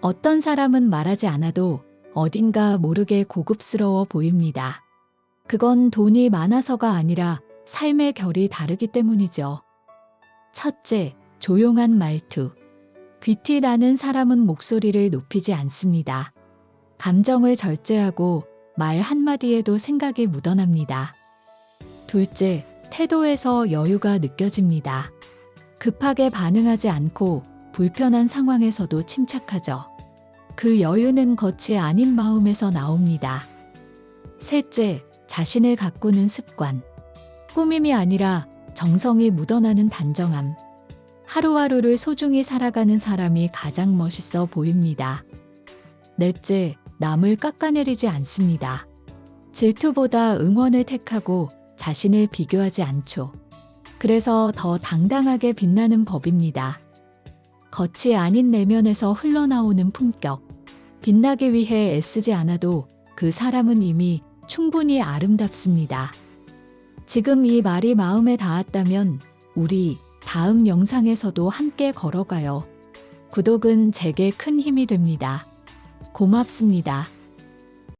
어떤 사람은 말하지 않아도 어딘가 모르게 고급스러워 보입니다. 그건 돈이 많아서가 아니라 삶의 결이 다르기 때문이죠. 첫째, 조용한 말투. 귀티 나는 사람은 목소리를 높이지 않습니다. 감정을 절제하고 말 한마디에도 생각이 묻어납니다. 둘째, 태도에서 여유가 느껴집니다. 급하게 반응하지 않고 불편한 상황에서도 침착하죠. 그 여유는 겉이 아닌 마음에서 나옵니다. 셋째, 자신을 가꾸는 습관. 꾸밈이 아니라 정성이 묻어나는 단정함. 하루하루를 소중히 살아가는 사람이 가장 멋있어 보입니다. 넷째, 남을 깎아내리지 않습니다. 질투보다 응원을 택하고 자신을 비교하지 않죠. 그래서 더 당당하게 빛나는 법입니다. 겉이 아닌 내면에서 흘러나오는 품격. 빛나기 위해 애쓰지 않아도 그 사람은 이미 충분히 아름답습니다. 지금 이 말이 마음에 닿았다면 우리 다음 영상에서도 함께 걸어가요. 구독은 제게 큰 힘이 됩니다. 고맙습니다.